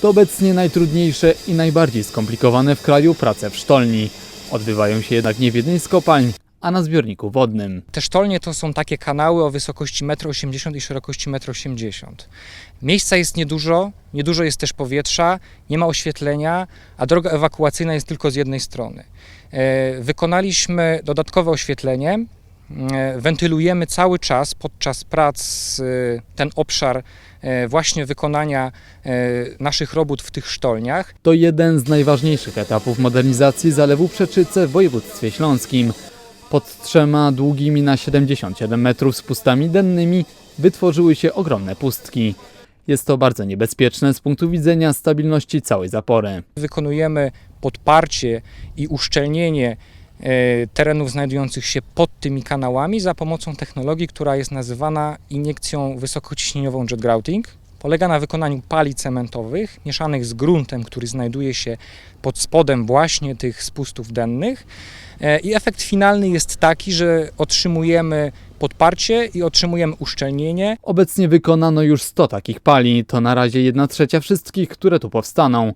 To obecnie najtrudniejsze i najbardziej skomplikowane w kraju prace w sztolni. Odbywają się jednak nie w jednej z kopalń, a na zbiorniku wodnym. Te sztolnie to są takie kanały o wysokości 1,80 m i szerokości 1,80 m. Miejsca jest niedużo, niedużo jest też powietrza, nie ma oświetlenia, a droga ewakuacyjna jest tylko z jednej strony. E, Wykonaliśmy dodatkowe oświetlenie. E, Wentylujemy cały czas podczas prac e, ten obszar e, właśnie wykonania naszych robót w tych sztolniach. To jeden z najważniejszych etapów modernizacji zalewu Przeczyce w województwie śląskim. Pod trzema długimi na 77 metrów spustami dennymi wytworzyły się ogromne pustki. Jest to bardzo niebezpieczne z punktu widzenia stabilności całej zapory. wykonujemy podparcie i uszczelnienie terenów znajdujących się pod tymi kanałami za pomocą technologii, która jest nazywana iniekcją wysokociśnieniową jet grouting. Polega na wykonaniu pali cementowych mieszanych z gruntem, który znajduje się pod spodem właśnie tych spustów dennych. E, I efekt finalny jest taki, że otrzymujemy podparcie i otrzymujemy uszczelnienie. Obecnie wykonano już 100 takich pali, to na razie 1 trzecia wszystkich, które tu powstaną.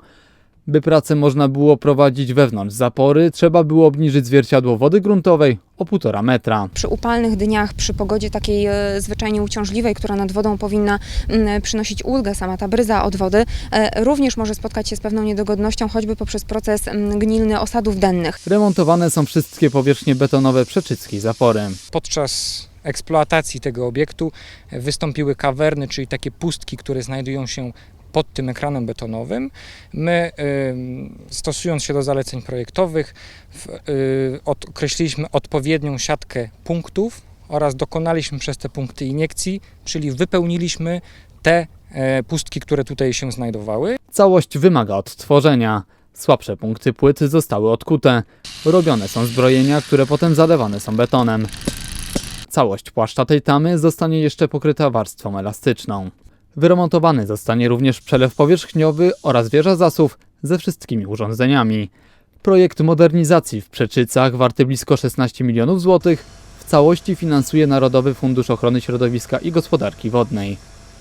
By pracę można było prowadzić wewnątrz zapory, trzeba było obniżyć zwierciadło wody gruntowej o 1,5 metra. Przy upalnych dniach, przy pogodzie takiej e, zwyczajnie uciążliwej, która nad wodą powinna mm, przynosić ulgę, sama ta bryza od wody, e, również może spotkać się z pewną niedogodnością, choćby poprzez proces mm, gnilny osadów dennych. Remontowane są wszystkie powierzchnie betonowe przeczyckiej zapory. Podczas eksploatacji tego obiektu wystąpiły kawerny, czyli takie pustki, które znajdują się pod tym ekranem betonowym. My, stosując się do zaleceń projektowych, y, określiliśmy odpowiednią siatkę punktów oraz dokonaliśmy przez te punkty iniekcji, czyli wypełniliśmy te e, pustki, które tutaj się znajdowały. Całość wymaga odtworzenia. Słabsze punkty płyt zostały odkute. Robione są zbrojenia, które potem zalewane są betonem. Całość płaszcza tej tamy zostanie jeszcze pokryta warstwą elastyczną. Wyremontowany zostanie również przelew powierzchniowy oraz wieża zasów ze wszystkimi urządzeniami. Projekt modernizacji w Przeczycach, warty blisko 16 milionów złotych, w całości finansuje Narodowy Fundusz Ochrony Środowiska i Gospodarki Wodnej.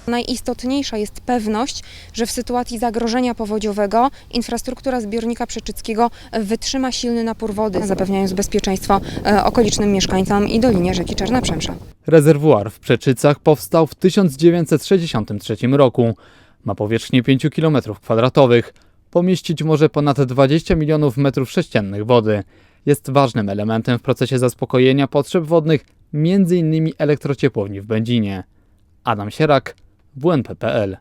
Najistotniejsza jest pewność, że w sytuacji zagrożenia powodziowego infrastruktura zbiornika przeczyckiego wytrzyma silny napór wody, zapewniając bezpieczeństwo e, okolicznym mieszkańcom i dolinie rzeki Czarna Przemsza. Rezerwuar w Przeczycach powstał w 1963 roku. Ma powierzchnię 5 km2. Pomieścić może ponad 20 milionów metrów sześciennych wody. Jest ważnym elementem w procesie zaspokojenia potrzeb wodnych, m.in. elektrociepłowni w Będzinie. Adam Sierak, WNP.pl